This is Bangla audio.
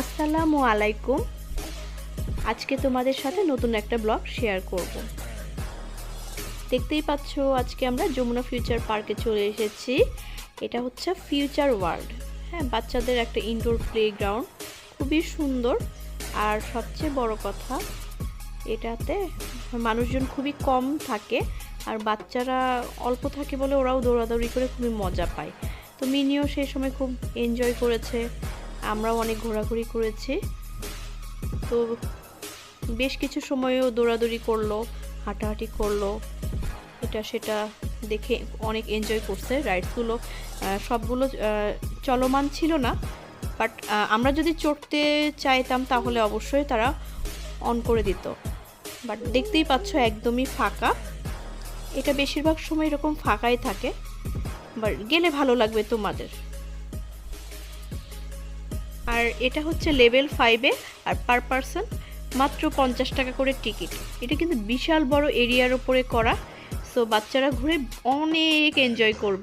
আসসালামু আলাইকুম। আজকে তোমাদের সাথে নতুন একটা ব্লগ শেয়ার করব। দেখতেই পাচ্ছ, আজকে আমরা যমুনা ফিউচার পার্কে চলে এসেছি। এটা হচ্ছে ফিউচার ওয়ার্ল্ড। হ্যাঁ বাচ্চাদের একটা ইনডোর প্লেগ্রাউন্ড খুবই সুন্দর। আর সবচেয়ে বড় কথা, এটাতে মানুষজন খুবই কম থাকে। আর বাচ্চারা অল্প থাকে বলে ওরাও দৌড়াদৌড়ি করে খুবই মজা পায়। তো মিনিও সেই সময় খুব এনজয় করেছে। আমরাও অনেক ঘোরাঘুরি করেছি। তো বেশ কিছু সময়ও দৌড়াদৌড়ি করল, হাঁটাহাঁটি করল, এটা সেটা দেখে অনেক এনজয় করছে রাইডসগুলো সবগুলো চলমান ছিল না বাট আমরা যদি চড়তে চাইতাম তাহলে অবশ্যই তারা অন করে দিত। বাট দেখতেই পাচ্ছ একদমই ফাঁকা। এটা বেশিরভাগ সময় এরকম ফাঁকাই থাকে বাট গেলে ভালো লাগবে তোমাদের। আর এটা হচ্ছে লেভেল ফাইভে আর পার পারসন মাত্র পঞ্চাশ টাকা করে টিকিট এটা কিন্তু বিশাল বড় এরিয়ার ওপরে করা সো বাচ্চারা ঘুরে অনেক এনজয় করবে।